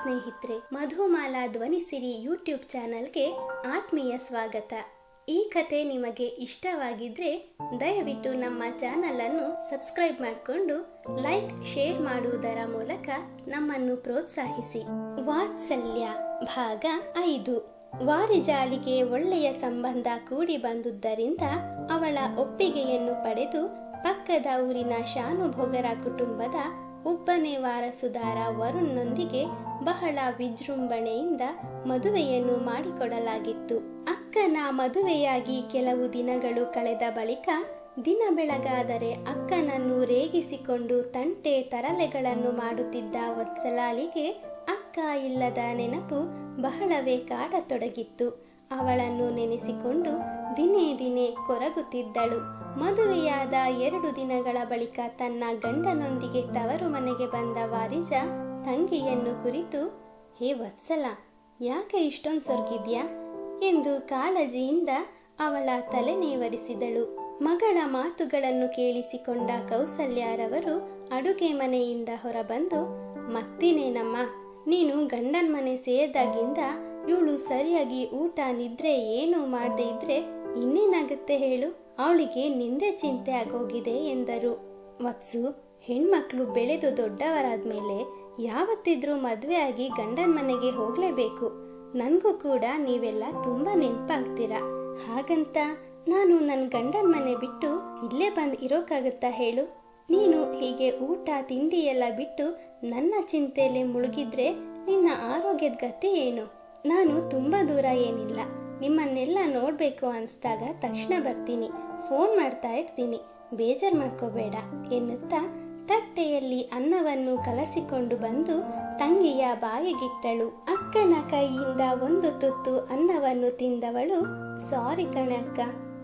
ಸ್ನೇಹಿತರೆ, ಮಧುಮಾಲಾ ಧ್ವನಿಸಿರಿ ಯೂಟ್ಯೂಬ್ ಚಾನಲ್ಗೆ ಆತ್ಮೀಯ ಸ್ವಾಗತ. ಈ ಕತೆ ನಿಮಗೆ ಇಷ್ಟವಾಗಿದ್ರೆ ದಯವಿಟ್ಟು ನಮ್ಮ ಚಾನಲ್ ಅನ್ನು ಸಬ್ಸ್ಕ್ರೈಬ್ ಮಾಡಿಕೊಂಡು ಲೈಕ್, ಶೇರ್ ಮಾಡುವುದರ ಮೂಲಕ ನಮ್ಮನ್ನು ಪ್ರೋತ್ಸಾಹಿಸಿ. ವಾತ್ಸಲ್ಯ ಭಾಗ ಐದು. ವಾರಿಜಾಳಿಗೆ ಒಳ್ಳೆಯ ಸಂಬಂಧ ಕೂಡಿ ಬಂದುದರಿಂದ ಅವಳ ಒಪ್ಪಿಗೆಯನ್ನು ಪಡೆದು ಪಕ್ಕದ ಊರಿನ ಶಾನುಭೋಗರ ಕುಟುಂಬದ ಒಬ್ಬನೇ ವಾರಸುದಾರ ವರುಣ್ನೊಂದಿಗೆ ಬಹಳ ವಿಜೃಂಭಣೆಯಿಂದ ಮದುವೆಯನ್ನು ಮಾಡಿಕೊಡಲಾಗಿತ್ತು. ಅಕ್ಕನ ಮದುವೆಯಾಗಿ ಕೆಲವು ದಿನಗಳು ಕಳೆದ ಬಳಿಕ ದಿನ ಬೆಳಗಾದರೆ ಅಕ್ಕನನ್ನು ರೇಗಿಸಿಕೊಂಡು ತಂಟೆ ತರಲೆಗಳನ್ನು ಮಾಡುತ್ತಿದ್ದ ವತ್ಸಲಾಳಿಗೆ ಅಕ್ಕ ಇಲ್ಲದ ನೆನಪು ಬಹಳವೇ ಕಾಡತೊಡಗಿತ್ತು. ಅವಳನ್ನು ನೆನೆಸಿಕೊಂಡು ದಿನೇ ದಿನೇ ಕೊರಗುತ್ತಿದ್ದಳು. ಮದುವೆಯಾದ ಎರಡು ದಿನಗಳ ಬಳಿಕ ತನ್ನ ಗಂಡನೊಂದಿಗೆ ತವರು ಮನೆಗೆ ಬಂದ ವಾರಿಜ ತಂಗಿಯನ್ನು ಕುರಿತು, ಹೇ ವತ್ಸಲ, ಯಾಕೆ ಇಷ್ಟೊಂದು ಸೊರ್ಗಿದ್ಯಾ? ಎಂದು ಕಾಳಜಿಯಿಂದ ಅವಳ ತಲೆ ನೇವರಿಸಿದಳು. ಮಗಳ ಮಾತುಗಳನ್ನು ಕೇಳಿಸಿಕೊಂಡ ಕೌಸಲ್ಯಾರವರು ಅಡುಗೆ ಮನೆಯಿಂದ ಹೊರಬಂದು, ಮತ್ತಿನೇನಮ್ಮ, ನೀನು ಗಂಡನ ಮನೆ ಸೇರಿದಾಗಿಂದ ಇವಳು ಸರಿಯಾಗಿ ಊಟ, ನಿದ್ರೆ, ಏನು ಮಾಡದೇ ಇದ್ರೆ ಇನ್ನೇನಾಗುತ್ತೆ ಹೇಳು. ಅವಳಿಗೆ ನಿಂದೆ ಚಿಂತೆ ಆಗೋಗಿದೆ ಎಂದರು. ವತ್ಸು, ಹೆಣ್ಮಕ್ಳು ಬೆಳೆದು ದೊಡ್ಡವರಾದ ಮೇಲೆ ಯಾವತ್ತಿದ್ರೂ ಮದುವೆ ಆಗಿ ಗಂಡನ ಮನೆಗೆ ಹೋಗಲೇಬೇಕು. ನನಗೂ ಕೂಡ ನೀವೆಲ್ಲ ತುಂಬಾ ನೆನಪಾಗ್ತೀರಾ? ಹಾಗಂತ ನಾನು ನನ್ನ ಗಂಡನ ಮನೆ ಬಿಟ್ಟು ಇಲ್ಲೇ ಬಂದು ಇರೋಕ್ಕಾಗತ್ತಾ ಹೇಳು? ನೀನು ಹೀಗೆ ಊಟ, ತಿಂಡಿ ಎಲ್ಲ ಬಿಟ್ಟು ನನ್ನ ಚಿಂತೆಯಲ್ಲಿ ಮುಳುಗಿದ್ರೆ ನಿನ್ನ ಆರೋಗ್ಯದ ಗತಿ ಏನು? ನಾನು ತುಂಬ ದೂರ ಏನಿಲ್ಲ. ನಿಮ್ಮನ್ನೆಲ್ಲ ನೋಡಬೇಕು ಅನಿಸ್ದಾಗ ತಕ್ಷಣ ಬರ್ತೀನಿ. ಫೋನ್ ಮಾಡ್ತಾ ಇರ್ತೀನಿ. ಬೇಜಾರು ಮಾಡ್ಕೋಬೇಡ ಎನ್ನುತ್ತಾ ತಟ್ಟೆಯಲ್ಲಿ ಅನ್ನವನ್ನು ಕಲಸಿಕೊಂಡು ಬಂದು ತಂಗಿಯ ಬಾಯಿಗಿಟ್ಟಳು. ಅಕ್ಕನ ಕೈಯಿಂದ ಒಂದು ತುತ್ತು ಅನ್ನವನ್ನು ತಿಂದವಳು. ಸಾರಿ ಕಣೆ ಅಕ್ಕ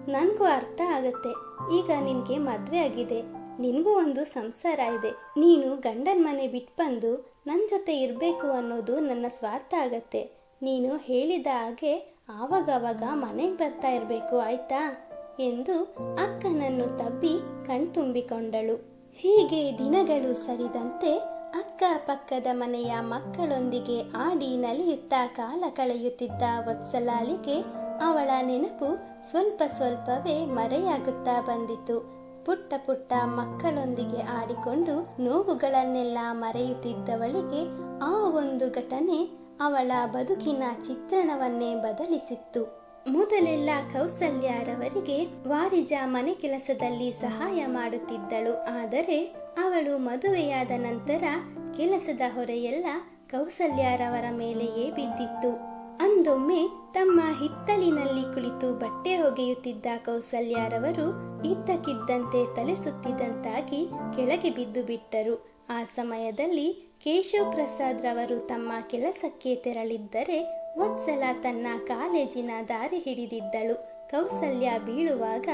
ನನಗೂ ಅರ್ಥ ಆಗುತ್ತೆ. ಈಗ ನಿನಗೆ ಮದುವೆ ಆಗಿದೆ. ನಿನಗೂ ಒಂದು ಸಂಸಾರ ಇದೆ. ನೀನು ಗಂಡನ ಮನೆ ಬಿಟ್ಟು ಬಂದು ನನ್ನ ಜೊತೆ ಇರಬೇಕು ಅನ್ನೋದು ನನ್ನ ಸ್ವಾರ್ಥ ಆಗತ್ತೆ. ನೀನು ಹೇಳಿದ ಹಾಗೆ ಆವಾಗವಾಗ ಮನೆಗೆ ಬರ್ತಾ ಇರಬೇಕು, ಆಯ್ತಾ? ಎಂದು ಅಕ್ಕನನ್ನು ತಬ್ಬಿ ಕಣ್ತುಂಬಿಕೊಂಡಳು ಹೀಗೆ ದಿನಗಳು ಸರಿದಂತೆ ಅಕ್ಕ ಪಕ್ಕದ ಮನೆಯ ಮಕ್ಕಳೊಂದಿಗೆ ಆಡಿ ನಲಿಯುತ್ತಾ ಕಾಲ ಕಳೆಯುತ್ತಿದ್ದ ವತ್ಸಲಾಳಿಗೆ ಅವಳ ನೆನಪು ಸ್ವಲ್ಪ ಸ್ವಲ್ಪವೇ ಮರೆಯಾಗುತ್ತಾ ಬಂದಿತು. ಪುಟ್ಟ ಪುಟ್ಟ ಮಕ್ಕಳೊಂದಿಗೆ ಆಡಿಕೊಂಡು ನೋವುಗಳನ್ನೆಲ್ಲ ಮರೆಯುತ್ತಿದ್ದವಳಿಗೆ ಆ ಒಂದು ಘಟನೆ ಅವಳ ಬದುಕಿನ ಚಿತ್ರಣವನ್ನೇ ಬದಲಿಸಿತ್ತು. ಮೊದಲೆಲ್ಲ ಕೌಸಲ್ಯಾರವರಿಗೆ ವಾರಿಜ ಮನೆ ಕೆಲಸದಲ್ಲಿ ಸಹಾಯ ಮಾಡುತ್ತಿದ್ದಳು. ಆದರೆ ಅವಳು ಮದುವೆಯಾದ ನಂತರ ಕೆಲಸದ ಹೊರೆಯೆಲ್ಲ ಕೌಸಲ್ಯಾರವರ ಮೇಲೆಯೇ ಬಿದ್ದಿತ್ತು. ಅಂದೊಮ್ಮೆ ತಮ್ಮ ಹಿತ್ತಲಿನಲ್ಲಿ ಕುಳಿತು ಬಟ್ಟೆ ಒಗೆಯುತ್ತಿದ್ದ ಕೌಸಲ್ಯಾರವರು ಇದ್ದಕ್ಕಿದ್ದಂತೆ ತಲೆ ಸುತ್ತಿದಂತಾಗಿ ಕೆಳಗೆ ಬಿದ್ದು ಬಿಟ್ಟರು ಆ ಸಮಯದಲ್ಲಿ ಕೇಶವ್ ಪ್ರಸಾದ್ ರವರು ತಮ್ಮ ಕೆಲಸಕ್ಕೆ ತೆರಳಿದ್ದರೆ ವತ್ಸಲ ತನ್ನ ಕಾಲೇಜಿನ ದಾರಿ ಹಿಡಿದಿದ್ದಳು. ಕೌಸಲ್ಯ ಬೀಳುವಾಗ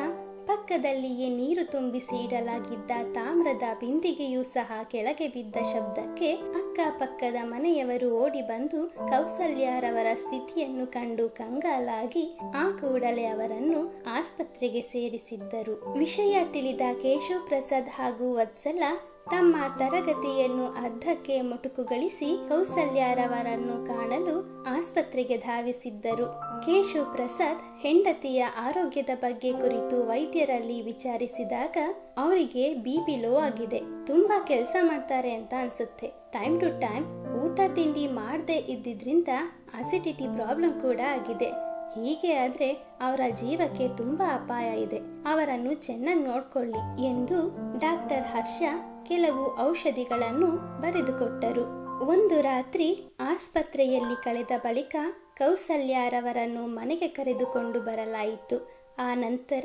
ಪಕ್ಕದಲ್ಲಿಯೇ ನೀರು ತುಂಬಿಸಿ ಇಡಲಾಗಿದ್ದ ತಾಮ್ರದ ಬಿಂದಿಗೆಯೂ ಸಹ ಕೆಳಗೆ ಬಿದ್ದ ಶಬ್ದಕ್ಕೆ ಅಕ್ಕಪಕ್ಕದ ಮನೆಯವರು ಓಡಿ ಬಂದು ಕೌಸಲ್ಯಾರವರ ಸ್ಥಿತಿಯನ್ನು ಕಂಡು ಕಂಗಾಲಾಗಿ ಆ ಕೂಡಲೇ ಅವರನ್ನು ಆಸ್ಪತ್ರೆಗೆ ಸೇರಿಸಿದ್ದರು. ವಿಷಯ ತಿಳಿದ ಕೇಶವ್ ಪ್ರಸಾದ್ ಹಾಗೂ ವತ್ಸಲ ತಮ್ಮ ತರಗತಿಯನ್ನು ಅರ್ಧಕ್ಕೆ ಮೊಟುಕುಗೊಳಿಸಿ ಕೌಸಲ್ಯಾರವರನ್ನು ಕಾಣಲು ಆಸ್ಪತ್ರೆಗೆ ಧಾವಿಸಿದ್ದರು. ಕೇಶು ಪ್ರಸಾದ್ ಹೆಂಡತಿಯ ಆರೋಗ್ಯದ ಬಗ್ಗೆ ಕುರಿತು ವೈದ್ಯರಲ್ಲಿ ವಿಚಾರಿಸಿದಾಗ, ಅವರಿಗೆ ಬಿಪಿ ಲೋ ಆಗಿದೆ, ತುಂಬಾ ಕೆಲಸ ಮಾಡ್ತಾರೆ ಅಂತ ಅನ್ಸುತ್ತೆ. ಟೈಮ್ ಟು ಟೈಮ್ ಊಟ ತಿಂಡಿ ಮಾಡದೆ ಇದ್ದಿದ್ರಿಂದ ಅಸಿಡಿಟಿ ಪ್ರಾಬ್ಲಮ್ ಕೂಡ ಆಗಿದೆ. ಹೀಗೆ ಆದ್ರೆ ಅವರ ಜೀವಕ್ಕೆ ತುಂಬಾ ಅಪಾಯ ಇದೆ. ಅವರನ್ನು ಚೆನ್ನಾಗಿ ನೋಡ್ಕೊಳ್ಳಿ ಎಂದು ಡಾಕ್ಟರ್ ಹರ್ಷ ಕೆಲವು ಔಷಧಿಗಳನ್ನು ಬರೆದುಕೊಟ್ಟರು. ಒಂದು ರಾತ್ರಿ ಆಸ್ಪತ್ರೆಯಲ್ಲಿ ಕಳೆದ ಬಳಿಕ ಕೌಸಲ್ಯಾರವರನ್ನು ಮನೆಗೆ ಕರೆದುಕೊಂಡು ಬರಲಾಯಿತು. ಆ ನಂತರ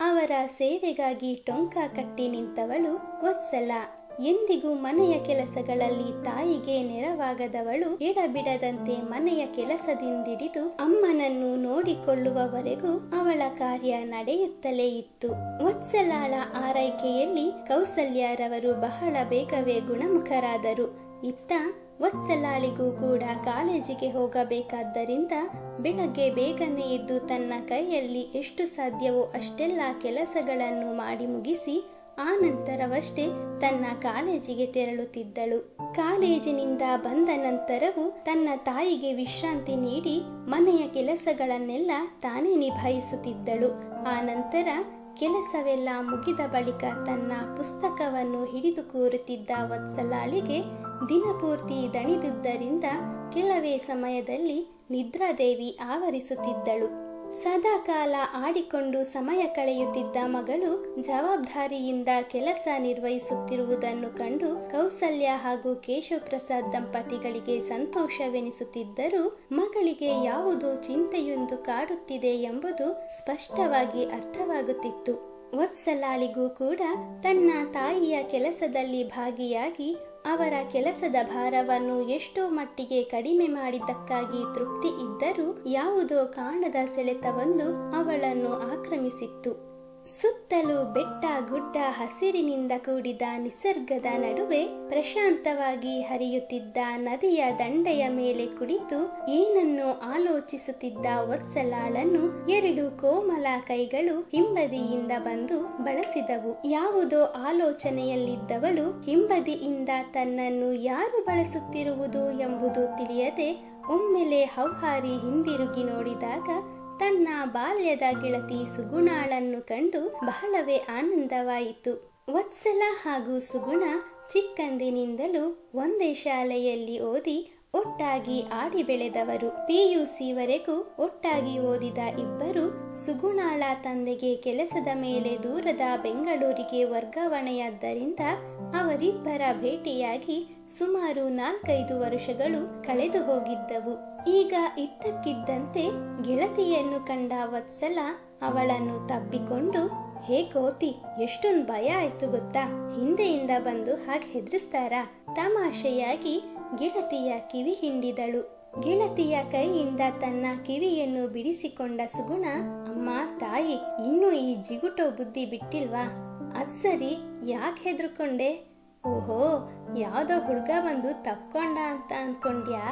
ಅವರ ಸೇವೆಗಾಗಿ ಟೊಂಕ ಕಟ್ಟಿ ನಿಂತವಳು ವತ್ಸಲ. ಎಂದಿಗೂ ಮನೆಯ ಕೆಲಸಗಳಲ್ಲಿ ತಾಯಿಗೆ ನೆರವಾಗದವಳು ಎಡಬಿಡದಂತೆ ಮನೆಯ ಕೆಲಸದಿಂದಿಡಿದು ಅಮ್ಮನನ್ನು ನೋಡಿಕೊಳ್ಳುವವರೆಗೂ ಅವಳ ಕಾರ್ಯ ನಡೆಯುತ್ತಲೇ ಇತ್ತು. ವತ್ಸಲಾಳ ಆರೈಕೆಯಲ್ಲಿ ಕೌಸಲ್ಯಾರವರು ಬಹಳ ಬೇಗವೇ ಗುಣಮುಖರಾದರು. ಇತ್ತ ವತ್ಸಲಾಳಿಗೂ ಕೂಡ ಕಾಲೇಜಿಗೆ ಹೋಗಬೇಕಾದ್ದರಿಂದ ಬೆಳಗ್ಗೆ ಬೇಗನೆ ಎದ್ದು ತನ್ನ ಕೈಯಲ್ಲಿ ಎಷ್ಟು ಸಾಧ್ಯವೋ ಅಷ್ಟೆಲ್ಲ ಕೆಲಸಗಳನ್ನು ಮಾಡಿ ಮುಗಿಸಿ ಆ ನಂತರವಷ್ಟೇ ತನ್ನ ಕಾಲೇಜಿಗೆ ತೆರಳುತ್ತಿದ್ದಳು. ಕಾಲೇಜಿನಿಂದ ಬಂದ ನಂತರವೂ ತನ್ನ ತಾಯಿಗೆ ವಿಶ್ರಾಂತಿ ನೀಡಿ ಮನೆಯ ಕೆಲಸಗಳನ್ನೆಲ್ಲ ತಾನೇ ನಿಭಾಯಿಸುತ್ತಿದ್ದಳು. ಆ ನಂತರ ಕೆಲಸವೆಲ್ಲ ಮುಗಿದ ಬಳಿಕ ತನ್ನ ಪುಸ್ತಕವನ್ನು ಹಿಡಿದು ಕೂರುತ್ತಿದ್ದ ವತ್ಸಲಾಳಿಗೆ ದಿನಪೂರ್ತಿ ದಣಿದಿದ್ದರಿಂದ ಕೆಲವೇ ಸಮಯದಲ್ಲಿ ನಿದ್ರಾದೇವಿ ಆವರಿಸುತ್ತಿದ್ದಳು. ಸದಾಕಾಲ ಆಡಿಕೊಂಡು ಸಮಯ ಕಳೆಯುತ್ತಿದ್ದ ಮಗಳು ಜವಾಬ್ದಾರಿಯಿಂದ ಕೆಲಸ ನಿರ್ವಹಿಸುತ್ತಿರುವುದನ್ನು ಕಂಡು ಕೌಸಲ್ಯ ಹಾಗೂ ಕೇಶವಪ್ರಸಾದ್ ದಂಪತಿಗಳಿಗೆ ಸಂತೋಷವೆನಿಸುತ್ತಿದ್ದರೂ ಮಗಳಿಗೆ ಯಾವುದೋ ಚಿಂತೆಯೊಂದು ಕಾಡುತ್ತಿದೆ ಎಂಬುದು ಸ್ಪಷ್ಟವಾಗಿ ಅರ್ಥವಾಗುತ್ತಿತ್ತು. ವತ್ಸಲಾಳಿಗೂ ಕೂಡ ತನ್ನ ತಾಯಿಯ ಕೆಲಸದಲ್ಲಿ ಭಾಗಿಯಾಗಿ ಅವರ ಕೆಲಸದ ಭಾರವನ್ನು ಎಷ್ಟೋ ಮಟ್ಟಿಗೆ ಕಡಿಮೆ ಮಾಡಿದ್ದಕ್ಕಾಗಿ ತೃಪ್ತಿ ಇದ್ದರೂ ಯಾವುದೋ ಕಾಣದ ಸೆಳೆತವೊಂದು ಅವಳನ್ನು ಆಕ್ರಮಿಸಿತ್ತು. ಸುತ್ತಲೂ ಬೆಟ್ಟ ಗುಡ್ಡ ಹಸಿರಿನಿಂದ ಕೂಡಿದ ನಿಸರ್ಗದ ನಡುವೆ ಪ್ರಶಾಂತವಾಗಿ ಹರಿಯುತ್ತಿದ್ದ ನದಿಯ ದಂಡೆಯ ಮೇಲೆ ಕುಳಿತು ಏನನ್ನು ಆಲೋಚಿಸುತ್ತಿದ್ದ ವತ್ಸಲಾಳನ್ನು ಎರಡು ಕೋಮಲ ಕೈಗಳು ಹಿಂಬದಿಯಿಂದ ಬಂದು ಬಳಸಿದವು. ಯಾವುದೋ ಆಲೋಚನೆಯಲ್ಲಿದ್ದವಳು ಹಿಂಬದಿಯಿಂದ ತನ್ನನ್ನು ಯಾರು ಬಳಸುತ್ತಿರುವುದು ಎಂಬುದು ತಿಳಿಯದೆ ಒಮ್ಮೆಲೆ ಹೌಹಾರಿ ಹಿಂದಿರುಗಿ ನೋಡಿದಾಗ ತನ್ನ ಬಾಲ್ಯದ ಗೆಳತಿ ಸುಗುಣಾಳನ್ನು ಕಂಡು ಬಹಳವೇ ಆನಂದವಾಯಿತು. ವತ್ಸಲ ಹಾಗೂ ಸುಗುಣ ಚಿಕ್ಕಂದಿನಿಂದಲೂ ಒಂದೇ ಶಾಲೆಯಲ್ಲಿ ಓದಿ ಒಟ್ಟಾಗಿ ಆಡಿ ಬೆಳೆದವರು. ಪಿಯುಸಿವರೆಗೂ ಒಟ್ಟಾಗಿ ಓದಿದ ಇಬ್ಬರು ಸುಗುಣಾಳ ತಂದೆಗೆ ಕೆಲಸದ ಮೇಲೆ ದೂರದ ಬೆಂಗಳೂರಿಗೆ ವರ್ಗಾವಣೆಯಾದ್ದರಿಂದ ಅವರಿಬ್ಬರ ಭೇಟಿಯಾಗಿ ಸುಮಾರು ನಾಲ್ಕೈದು ವರ್ಷಗಳು ಕಳೆದು ಹೋಗಿದ್ದವು ಈಗ ಇದ್ದಕ್ಕಿದ್ದಂತೆ ಗೆಳತಿಯನ್ನು ಕಂಡ ವತ್ಸಲ ಅವಳನ್ನು ತಬ್ಬಿಕೊಂಡು, ಹೇ ಕೋತಿ, ಎಷ್ಟೊಂದು ಭಯ ಆಯ್ತು ಗೊತ್ತಾ? ಹಿಂದೆಯಿಂದ ಬಂದು ಹಾಗೆ ಹೆದರಿಸ್ತಾರಾ? ತಮಾಷೆಯಾಗಿ ಗೆಳತಿಯ ಕಿವಿ ಹಿಂಡಿದಳು. ಗೆಳತಿಯ ಕೈಯಿಂದ ತನ್ನ ಕಿವಿಯನ್ನು ಬಿಡಿಸಿಕೊಂಡ ಸುಗುಣ, ಅಮ್ಮ, ತಾಯಿ, ಇನ್ನೂ ಈ ಜಿಗುಟೋ ಬುದ್ಧಿ ಬಿಟ್ಟಿಲ್ವಾ? ಅದ್ ಸರಿ ಯಾಕೆ ಹೆದರ್ಕೊಂಡೆ? ಓಹೋ, ಯಾವ್ದೋ ಹುಡುಗ ಬಂದು ತಪ್ಕೊಂಡ ಅಂತ ಅಂದ್ಕೊಂಡ್ಯಾ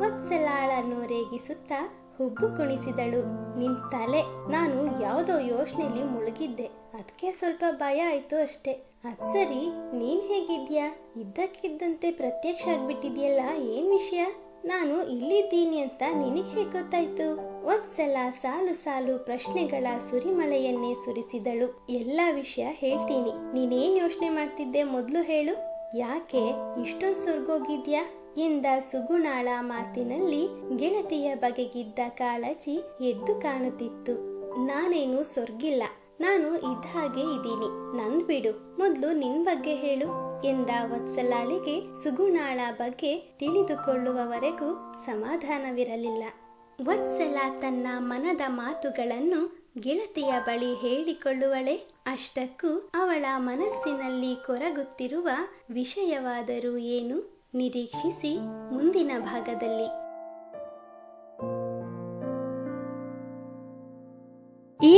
ವತ್ಸಲಾಳನ್ನು ರೇಗಿಸುತ್ತಾ ಹುಬ್ಬು ಕುಣಿಸಿದಳು. ನಿನ್ ತಲೆ, ನಾನು ಯಾವುದೋ ಯೋಚನೆಯಲ್ಲಿ ಮುಳುಗಿದ್ದೆ. ಅದಕ್ಕೆ ಸ್ವಲ್ಪ ಭಯ ಆಯ್ತು ಅಷ್ಟೇ. ಅದ್ ಸರಿ, ನೀನ್ ಹೇಗಿದ್ಯಾ? ಇದ್ದಕ್ಕಿದ್ದಂತೆ ಪ್ರತ್ಯಕ್ಷ ಆಗ್ಬಿಟ್ಟಿದ್ಯಲ್ಲ, ಏನ್ ವಿಷಯ? ನಾನು ಇಲ್ಲಿದ್ದೀನಿ ಅಂತ ನಿನಗೆ ಹೇಗೆ ಗೊತ್ತಾಯ್ತು? ಒಂದ್ಸಲ ಸಾಲು ಸಾಲು ಪ್ರಶ್ನೆಗಳ ಸುರಿಮಳೆಯನ್ನೇ ಸುರಿಸಿದಳು. ಎಲ್ಲ ವಿಷಯ ಹೇಳ್ತೀನಿ. ನೀನೇನ್ ಯೋಚನೆ ಮಾಡ್ತಿದ್ದೆ ಮೊದಲು ಹೇಳು. ಯಾಕೆ ಇಷ್ಟೊಂದು ಸುರ್ಗೋಗಿದ್ಯಾ? ಎಂದ ಸುಗುಣಾಳ ಮಾತಿನಲ್ಲಿ ಗೆಳತಿಯ ಬಗೆಗಿದ್ದ ಕಾಳಜಿ ಎದ್ದು ಕಾಣುತ್ತಿತ್ತು. ನಾನೇನು ಸೊರ್ಗಿಲ್ಲ. ನಾನು ಇದ್ದ ಹಾಗೆ ಇದ್ದೀನಿ. ನಂದ್ ಬಿಡು ಮೊದ್ಲು ನಿನ್ ಬಗ್ಗೆ ಹೇಳು. ಎಂದ ವತ್ಸಲಾಳಿಗೆ ಸುಗುಣಾಳ ಬಗ್ಗೆ ತಿಳಿದುಕೊಳ್ಳುವವರೆಗೂ ಸಮಾಧಾನವಿರಲಿಲ್ಲ. ವತ್ಸಲ ತನ್ನ ಮನದ ಮಾತುಗಳನ್ನು ಗೆಳತಿಯ ಬಳಿ ಹೇಳಿಕೊಳ್ಳುವಳೆ. ಅಷ್ಟಕ್ಕೂ ಅವಳ ಮನಸ್ಸಿನಲ್ಲಿ ಕೊರಗುತ್ತಿರುವ ವಿಷಯವಾದರೂ ಏನು? ನಿರೀಕ್ಷಿಸಿ ಮುಂದಿನ ಭಾಗದಲ್ಲಿ.